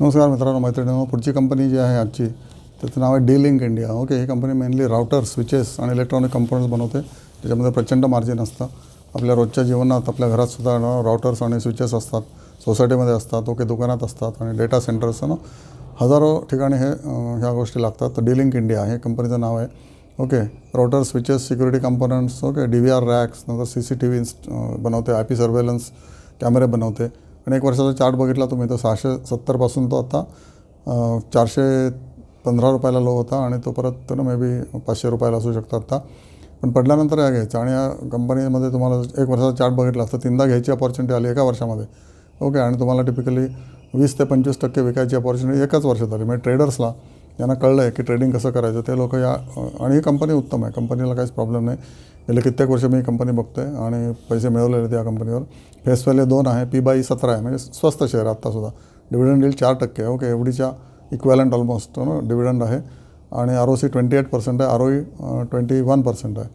नमस्कार मित्रांनो मैत्रिणींनो. पुढची कंपनी जी आहे आजची त्याचं नाव आहे डी लिंक इंडिया ओके ही कंपनी मेनली राउटर स्विचेस आणि इलेक्ट्रॉनिक कंपोनंट्स बनवते. त्याच्यामध्ये प्रचंड मार्जिन असतं. आपल्या रोजच्या जीवनात आपल्या घरात सुद्धा राउटर्स आणि स्विचेस असतात. सोसायटीमध्ये असतात ओके दुकानात असतात आणि डेटा सेंटर्स ना? हजारो ठिकाणी हे ह्या गोष्टी लागतात. तर डी लिंक इंडिया हे कंपनीचं नाव आहे. Okay router switches security components okay D V R racks नंतर सी सी टी व्ही बनवते. आय पी सर्वेलन्स कॅमेरे बनवते. आणि एक वर्षाचा चार्ट बघितला तुम्ही तर सहाशे सत्तरपासून तो आता चारशे पंधरा रुपयाला लो होता आणि तो परत ना मे बी पाचशे रुपयाला असू शकतो आत्ता पण पडल्यानंतर या घ्यायचं आणि या कंपनीमध्ये तुम्हाला एक वर्षाचा चार्ट बघितला असता तीनदा घ्यायची अपॉर्च्युनिटी आली एका वर्षामध्ये. ओके आणि तुम्हाला टिपिकली वीस ते पंचवीस टक्के विकायची अपॉर्च्युनिटी एकाच वर्षात आली म्हणजे ट्रेडर्सला यांना कळलं आहे की ट्रेडिंग कसं करायचं ते लोक या आणि ही कंपनी उत्तम आहे. कंपनीला काहीच प्रॉब्लेम नाही. गेले कित्येक वर्ष मी कंपनी बघतोय आणि पैसे मिळवलेले त्या या कंपनीवर फेस व्हॅल्यू दोन आहे पी बाई e सतरा आहे. म्हणजे स्वस्त शेअर आहे आत्तासुद्धा डिव्हिडंड डील चार टक्के आहे. ओके एवढीच्या इक्वॅलंट ऑलमोस्ट डिव्हिडंड आहे. आणि R O C twenty eight percent आहे. R O E twenty one percent आहे.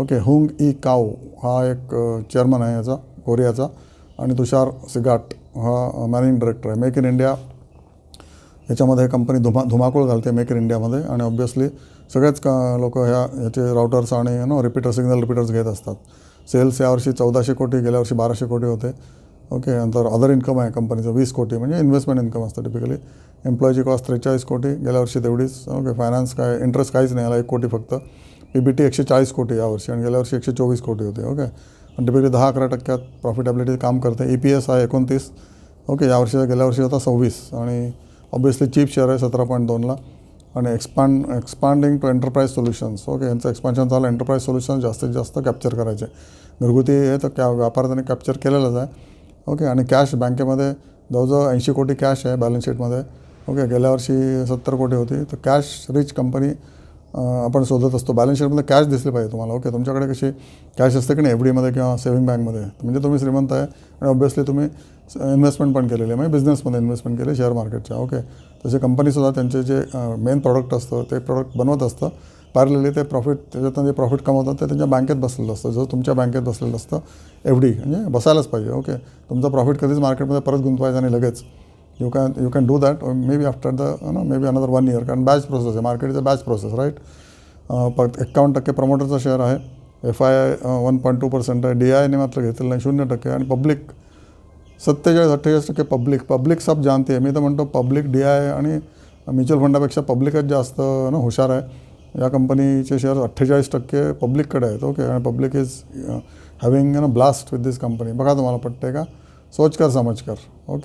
ओके हुंग ई काऊ हा एक चेअरमन आहे याचा कोरियाचा. आणि तुषार सिगाट हा मॅनेजिंग डायरेक्टर आहे. मेक इन इंडिया याच्यामध्ये कंपनी धुमा धुमाकूळ घालते मेक इन इंडियामध्ये आणि ऑब्व्हियसली सगळेच का लोक ह्या ह्याचे राउटर्स आणि नो रिपीटर सिग्नल रिपीटर्स घेत असतात. सेल्स यावर्षी चौदाशे कोटी गेल्या वर्षी बाराशे कोटी होते. ओके नंतर अदर इन्कम आहे कंपनीचं वीस कोटी म्हणजे इन्व्हेस्टमेंट इन्कम असतं टिपिकली एम्प्लॉयची कॉस्ट त्रेचाळीस कोटी गेल्या वर्षी तेवढीच. ओके फायनान्स काय इंटरेस्ट काहीच नाही आला एक कोटी फक्त. पी बी टी एकशे चाळीस कोटी यावर्षी आणि गेल्या वर्षी एकशे चोवीस कोटी होते. ओके आणि टिपिकली दहा अकरा टक्क्यात प्रॉफिटेबिलिटी काम करते. ई पी एस आहे एकोणतीस. ओके यावर्षी गेल्या वर्षी होता सव्वीस आणि ऑब्व्हियसली चीप शेअर आहे सतरा पॉईंट दोनला. आणि expand expanding to enterprise solutions okay यांचं एक्सपान्शन झालं. एंटरप्राईज सोल्युशन्स जास्तीत जास्त कॅप्चर करायचे. घरगुती हे तर कॅ व्यापार त्यांनी कॅप्चर केलेलंच आहे. ओके आणि कॅश बँकेमध्ये जवळजवळ ऐंशी कोटी कॅश आहे बॅलन्स शीटमध्ये ओके गेल्या वर्षी सत्तर कोटी होती. तर कॅश रिच कंपनी आपण शोधत असतो. बॅलन्स शीटमध्ये कॅश दिसले पाहिजे तुम्हाला. ओके तुमच्याकडे कशी कॅश असते की नाही? एफ डीमध्ये किंवा सेव्हिंग बँकमध्ये म्हणजे तुम्ही श्रीमंत आहे आणि ऑब्व्हियसली तुम्ही इन्व्हेस्टमेंट पण केलेली आहे. म्हणजे बिझनेसमध्ये इन्व्हेस्टमेंट केली शेअर मार्केटच्या ओके तसे कंपनीसुद्धा त्यांचे जे मेन प्रॉडक्ट असतं ते प्रॉडक्ट बनवत असतं. पॅरलेली ते प्रॉफिट त्याच्यातनं जे प्रॉफिट कमवतात ते त्यांच्या बँकेत बसलेलं असतं. जसं तुमच्या बँकेत बसलेलं असतं एफ डी म्हणजे बसायलाच पाहिजे. ओके तुमचं प्रॉफिट कधीच मार्केटमध्ये परत गुंतवायचं आणि लगेच. You can you can do that maybe after the no maybe another one year कारण बॅच प्रोसेस आहे मार्केटचं बॅच प्रोसेस राईट प एक्कावन्न टक्के प्रमोटरचा शेअर आहे. F I I one point two percent आहे. डी आयने मात्र घेतलेलं नाही शून्य टक्के. आणि पब्लिक सत्तेचाळीस अठ्ठेचाळीस टक्के पब्लिक पब्लिक सब जानते मी तर म्हणतो पब्लिक डी आय आणि म्युच्युअल फंडापेक्षा पब्लिकच जास्त ना हुशार आहे. या कंपनीचे शेअर अठ्ठेचाळीस टक्के पब्लिककडे आहेत. ओके आणि पब्लिक इज हॅविंग ना ब्लास्ट विथ दिस कंपनी बघा तुम्हाला पटते का? सोच कर समज कर.